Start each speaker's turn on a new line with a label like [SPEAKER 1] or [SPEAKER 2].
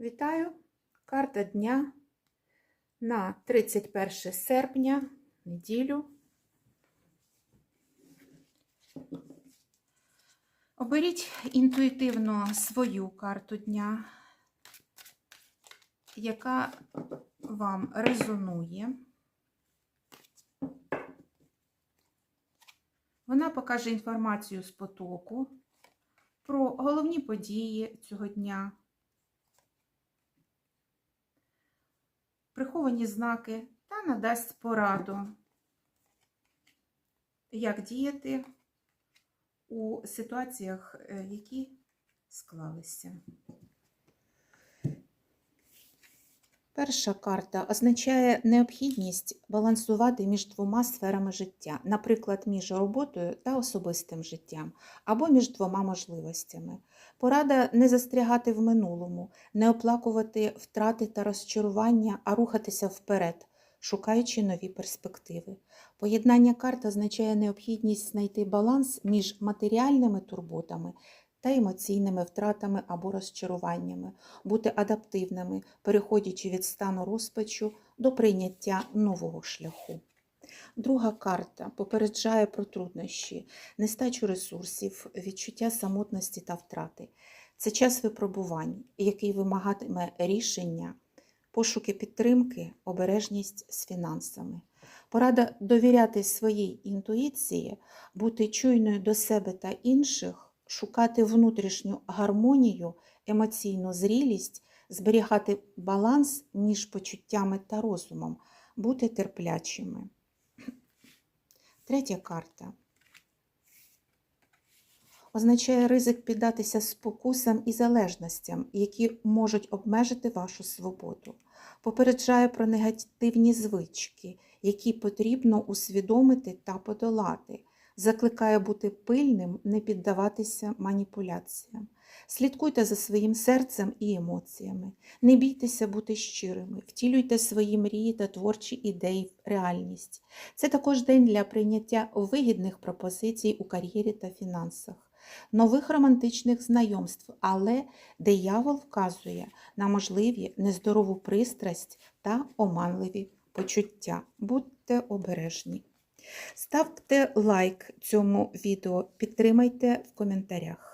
[SPEAKER 1] Вітаю! Карта дня на 31 серпня, неділю. Оберіть інтуїтивно свою карту дня, яка вам резонує. Вона покаже інформацію з потоку про головні події цього дня. Приховані знаки та надасть пораду, як діяти у ситуаціях, е, які склалися. Перша карта означає необхідність балансувати між двома сферами життя, наприклад, між роботою та особистим життям, або між двома можливостями. Порада не застрягати в минулому, не оплакувати втрати та розчарування, а рухатися вперед, шукаючи нові перспективи. Поєднання карт означає необхідність знайти баланс між матеріальними турботами та емоційними втратами або розчаруваннями, бути адаптивними, переходячи від стану розпачу до прийняття нового шляху. Друга карта попереджає про труднощі, нестачу ресурсів, відчуття самотності та втрати. Це час випробувань, який вимагатиме рішення, пошуки підтримки, обережність з фінансами. Порада довіряти своїй інтуїції, бути чуйною до себе та інших, шукати внутрішню гармонію, емоційну зрілість, зберігати баланс між почуттями та розумом, бути терплячими. Третя карта означає ризик піддатися спокусам і залежностям, які можуть обмежити вашу свободу. Попереджає про негативні звички, які потрібно усвідомити та подолати. Закликає бути пильним, не піддаватися маніпуляціям. Слідкуйте за своїм серцем і емоціями. Не бійтеся бути щирими, втілюйте свої мрії та творчі ідеї в реальність. Це також день для прийняття вигідних пропозицій у кар'єрі та фінансах, нових романтичних знайомств, але диявол вказує на можливі нездорову пристрасть та оманливі почуття. Будьте обережні. Ставте лайк цьому відео, підтримайте в коментарях.